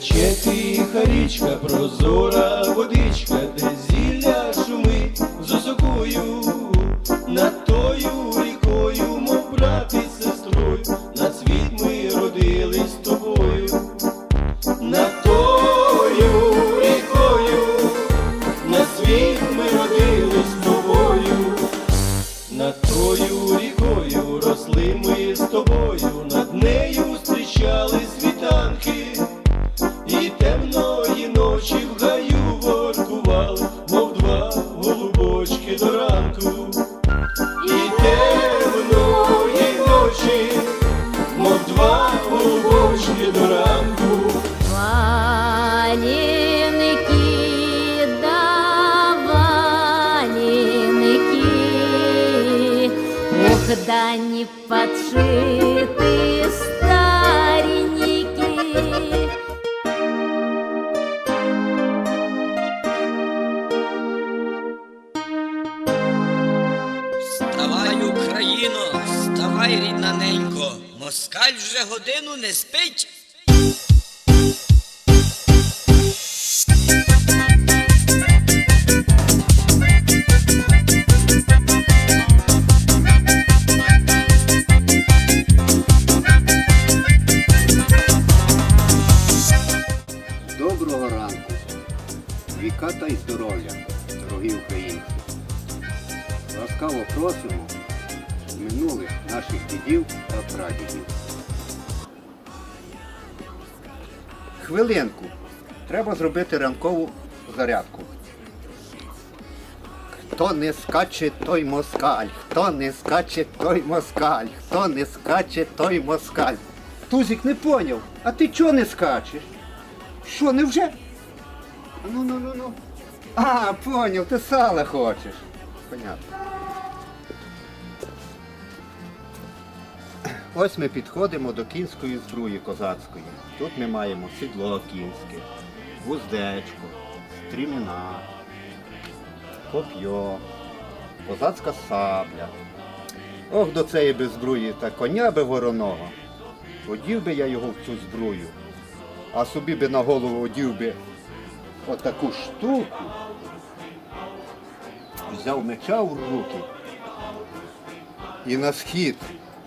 Тече тиха річка, прозора Ох, подшити подшиты. Вставай, Україно, вставай, рідна ненько, москаль вже годину не спить. Віка та й здоров'я, дорогі українці. Ласкаво просимо минулих наших дідів та прадідів. Хвилинку. Треба зробити ранкову зарядку. Хто не скаче, той москаль, хто не скаче, той москаль, хто не скаче, той москаль. Тузик не поняв, а ти чого не скачеш? Що, не вже? Ну, ну, ну, ну. А, поняв, ти сала хочеш. Понятно. Ось ми підходимо до кінської збруї козацької. Тут ми маємо сідло кінське, вуздечко, стріміна, коп'йо, козацька сабля. Ох, до цієї би збруї та коня би вороного. Одів би я його в цю збрую а собі би на голову одів би отаку штуку, взяв меча в руки і на схід,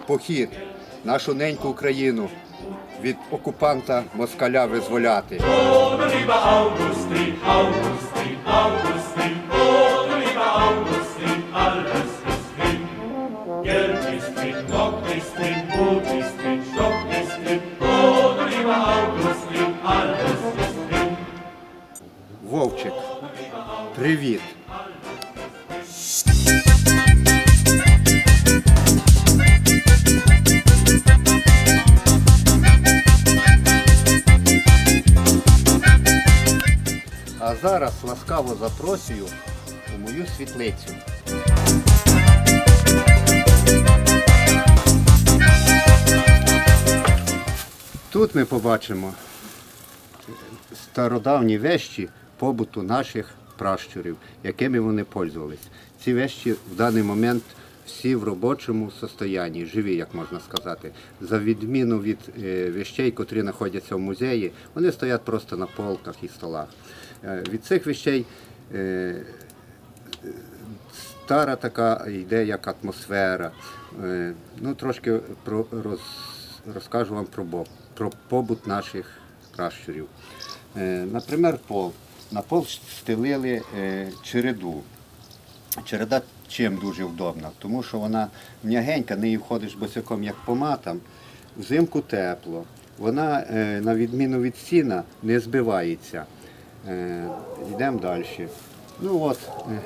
в похід, нашу неньку Україну від окупанта москаля визволяти. Зараз ласкаво запрошую у мою світлицю. Тут ми побачимо стародавні вещі побуту наших пращурів, якими вони пользувались. Ці вещі в даний момент всі в робочому состоянні, живі, як можна сказати. За відміну від е, вещей, котрі знаходяться в музеї, вони стоять просто на полках і столах. Е, від цих вещей е, стара така йде як атмосфера. Е, Ну, трошки про, роз, розкажу вам про, бо- про побут наших пращурів. Наприклад, пол. На пол стелили череду. Череда чим дуже вдобна, тому що вона м'ягенька, неї входиш босяком як по матам, взимку тепло. Вона, на відміну від сіна, не збивається. Е, Йдемо далі. Ну от, е,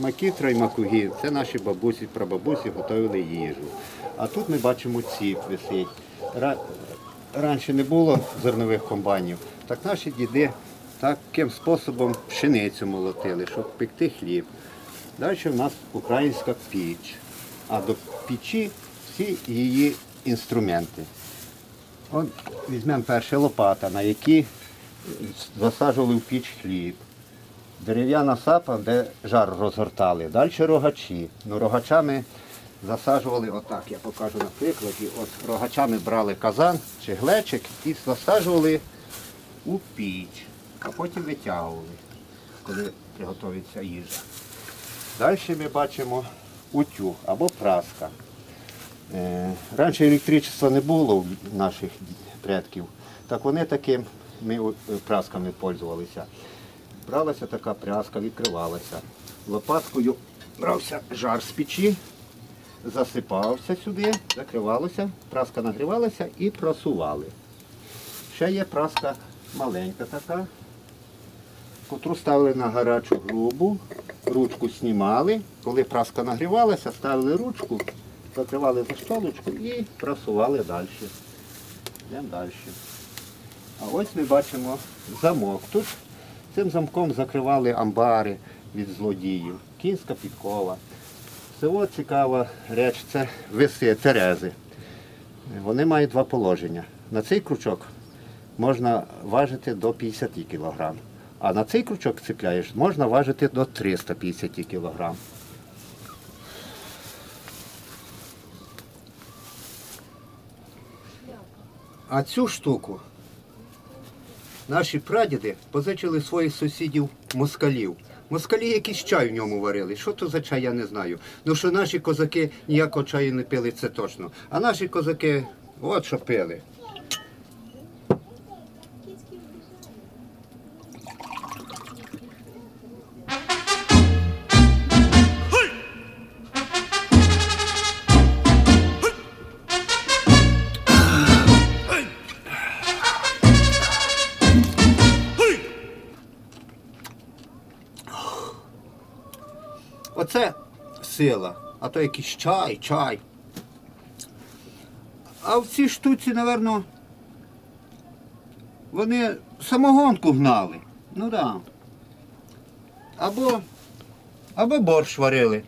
макітра і макугі це наші бабусі, прабабусі готували їжу. А тут ми бачимо ціп висить. Раніше не було зернових комбайнів, так наші діди таким способом пшеницю молотили, щоб пекти хліб. Далі в нас українська піч, а до печі всі її інструменти. От візьмемо перше лопата, на якій засаджували в піч хліб. Дерев'яна сапа, де жар розгортали. Далі рогачі. Ну, рогачами засаджували отак, я покажу на прикладі. От рогачами брали казан чи глечик і засаджували у піч, а потім витягували, коли приготується їжа. Далі ми бачимо утюг або праска. Е, Раніше електричества не було в наших предків, так вони таким ми е, прасками пользувалися. Бралася така пряска, відкривалася. Лопаткою брався жар з печі, засипався сюди, закривалося, праска нагрівалася і просували. Ще є праска маленька така, котру ставили на гарячу грубу, ручку знімали. Коли праска нагрівалася, ставили ручку, закривали за штолочку і просували далі. Йдемо далі. А ось ми бачимо замок. Тут цим замком закривали амбари від злодіїв, кінська підкова. Село цікава реч це виси терези. Вони мають два положення. На цей крючок можна важити до 50 кг, а на цей крючок цепляєш, можна важити до 350 кг. А цю штуку наші прадіди позичили своїх сусідів москалів. Москалі якийсь чай в ньому варили. Що то за чай, я не знаю. Ну що наші козаки ніякого чаю не пили, це точно. А наші козаки от що пили. Сила, а то якийсь чай, чай. А в цій штуці, напевно, вони самогонку гнали. Ну так. Да. Або, або борщ варили.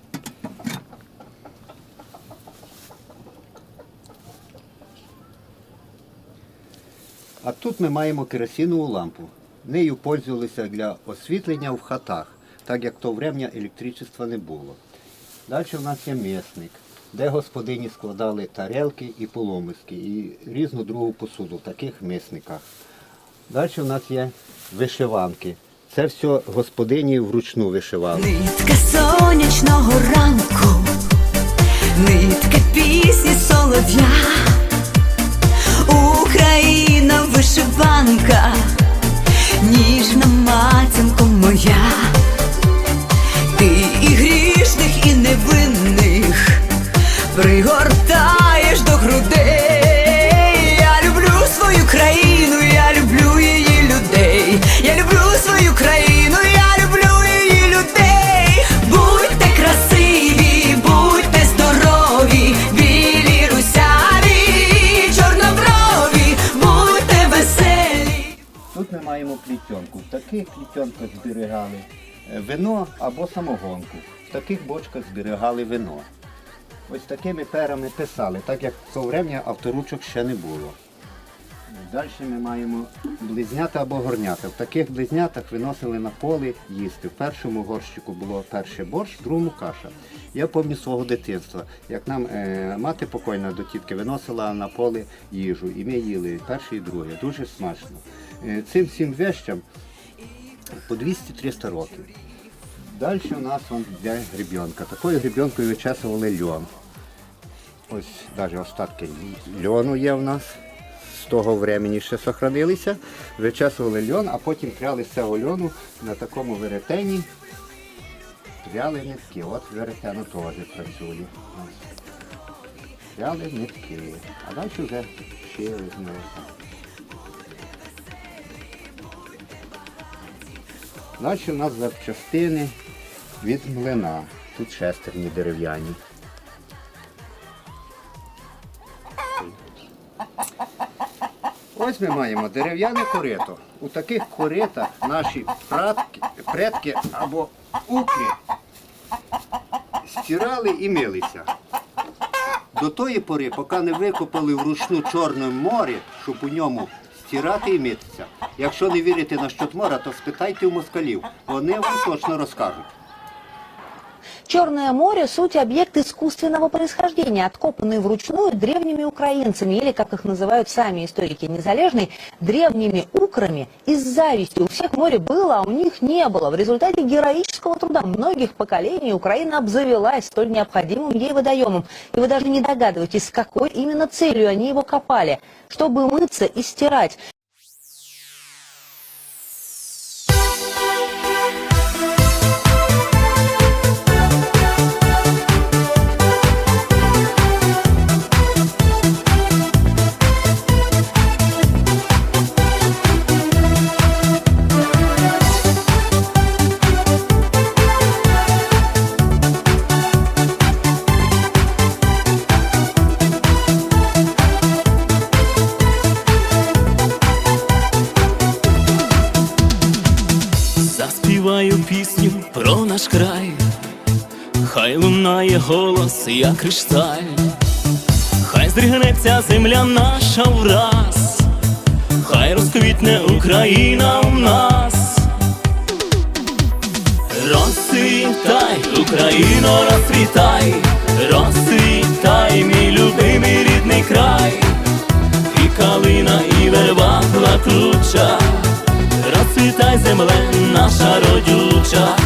А тут ми маємо керосинову лампу. Нею пользувалися для освітлення в хатах, так як то врем'я електричества не було. Далі в нас є місник, де господині складали тарелки і поломиски, і різну другу посуду в таких мисниках. Далі в нас є вишиванки. Це все господині вручну вишивали. Нитка сонячного ранку, нитка пісні солов'я, Україна вишиванка, ніжна матінко маємо плітьонку. В таких плітьонках зберігали е, вино або самогонку. В таких бочках зберігали вино. Ось такими перами писали, так як в то врем'я авторучок ще не було. Далі ми маємо близнята або горнята. В таких близнятах виносили на поле їсти. В першому горщику було перший борщ, в другому каша. Я пам'ятаю свого дитинства, як нам е, мати покойна до тітки виносила на поле їжу, і ми їли перше і друге. Дуже смачно. Е, цим всім вещам по 200-300 років. Далі у нас вон йде гребенка. Такою гребенкою вичесували льон. Ось навіть остатки льону є в нас. З того времени ще сохранилися. Вичесували льон, а потім пряли з цього льону на такому веретені. Пряли нитки. От веретено теж працює. Пряли нитки. А далі вже шили з. Далі у нас запчастини від млина. Тут шестерні дерев'яні. Ось ми маємо дерев'яне корито. У таких коритах наші прадки, предки або укрі стирали і милися. До тої пори, поки не викопали вручну Чорне море, щоб у ньому стирати і митися. Якщо не вірите на щотмора, то спитайте у москалів. Вони вам точно розкажуть. Черное море – суть объект искусственного происхождения, откопанный вручную древними украинцами, или, как их называют сами историки Незалежной, древними украми из зависти. У всех море было, а у них не было. В результате героического труда многих поколений Украина обзавелась столь необходимым ей водоемом. И вы даже не догадываетесь, с какой именно целью они его копали. Чтобы мыться и стирать. Наш край, хай лунає голос, як кришталь, хай здригнеться земля наша враз, хай розквітне Україна у нас. Розцвітай, Україно, розцвітай, розцвітай, мій любимий рідний край, і калина, і верба плакуча, розцвітай земле, наша родюча,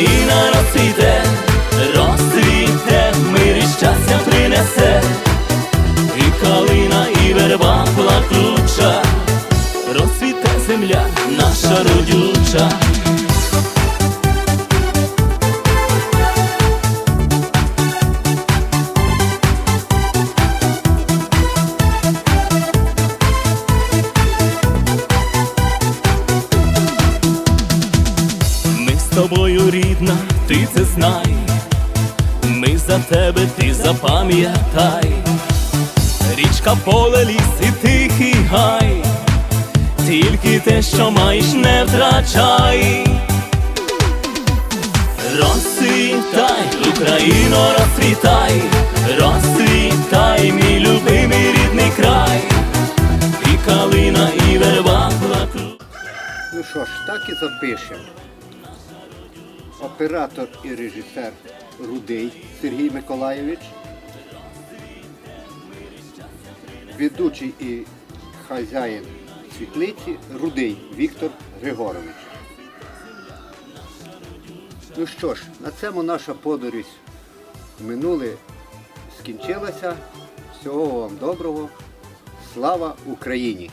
Україна розцвіте, розцвіте, мир і щастя принесе, і калина, і верба плакуча, розцвіте земля, наша родюча. Запам'ятай. Річка поле, ліс і тихий гай. Тільки те, що маєш, не втрачай. Розцвітай, Україно, розцвітай, розцвітай, мій любимий рідний край. І калина, і верба плакуть. Ну що ж, так і запишемо. Оператор і режисер Рудий Сергій Миколайович. Ведучий і хазяїн світлиці Рудий Віктор Григорович. Ну що ж, на цьому наша подорож в минуле скінчилася. Всього вам доброго. Слава Україні!